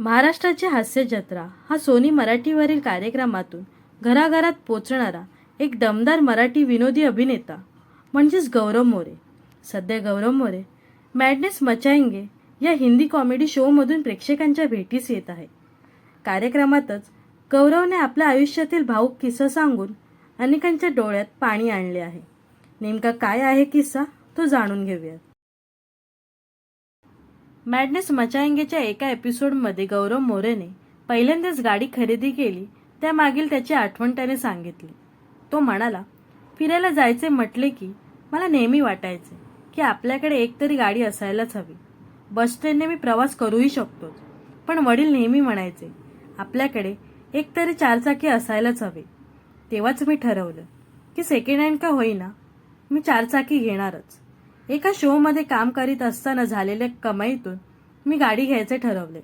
महाराष्ट्राची हास्य जत्रा हा सोनी मराठीवरील कार्यक्रमातून घराघरात पोचणारा एक दमदार मराठी विनोदी अभिनेता म्हणजेच गौरव मोरे. सध्या गौरव मोरे मॅडनेस मचाएंगे या हिंदी कॉमेडी शोमधून प्रेक्षकांच्या भेटीस येत आहे. कार्यक्रमातच गौरवने आपल्या आयुष्यातील भाऊक किस्सा सांगून अनेकांच्या डोळ्यात पाणी आणले आहे. नेमका काय आहे किस्सा तो जाणून घेऊयात. मॅडनेस मचाएंगेच्या एका एपिसोडमध्ये गौरव मोरेने पहिल्यांदाच गाडी खरेदी केली त्यामागील त्याची आठवण त्याने सांगितली. तो म्हणाला फिरायला जायचे म्हटले की मला नेहमी वाटायचे की आपल्याकडे एकतरी गाडी असायलाच हवी. बस ट्रेनने मी प्रवास करूही शकतो पण वडील नेहमी म्हणायचे आपल्याकडे एकतरी चारचाकी असायलाच हवे. तेव्हाच मी ठरवलं की सेकंड हँड का होईना मी चारचाकी घेणारच. एका शोमध्ये काम करीत असताना झालेल्या कमाईतून मी गाडी घ्यायचे ठरवले.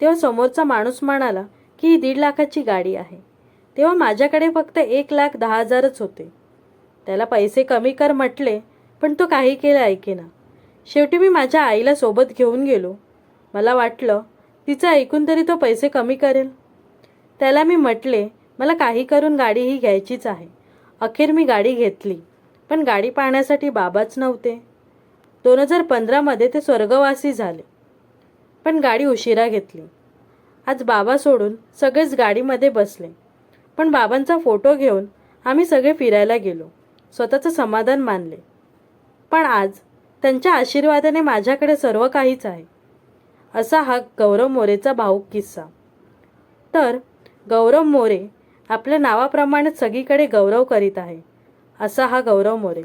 तेव्हा समोरचा माणूस म्हणाला की ही दीड लाखाची गाडी आहे. तेव्हा माझ्याकडे फक्त एक लाख दहा हजारच होते. त्याला पैसे कमी कर म्हटले पण तो काही केलं ऐकेना शेवटी मी माझ्या आईला सोबत घेऊन गेलो. मला वाटलं तिचं ऐकून तरी तो पैसे कमी करेल. त्याला मी म्हटले मला काही करून गाडी ही घ्यायचीच आहे. अखेर मी गाडी घेतली पण गाडी पाहण्यासाठी बाबाच नव्हते. दोन हजार पंधरामध्ये ते स्वर्गवासी झाले. पण गाडी उशिरा घेतली. आज बाबा सोडून सगळेच गाडीमध्ये बसले. पण बाबांचा फोटो घेऊन आम्ही सगळे फिरायला गेलो. स्वतःचं समाधान मानले. पण आज त्यांच्या आशीर्वादाने माझ्याकडे सर्व काहीच आहे. असा हा गौरव मोरेचा भाऊक किस्सा. तर गौरव मोरे आपल्या नावाप्रमाणेच सगळीकडे गौरव करीत आहे असा हा गौरव मोरे.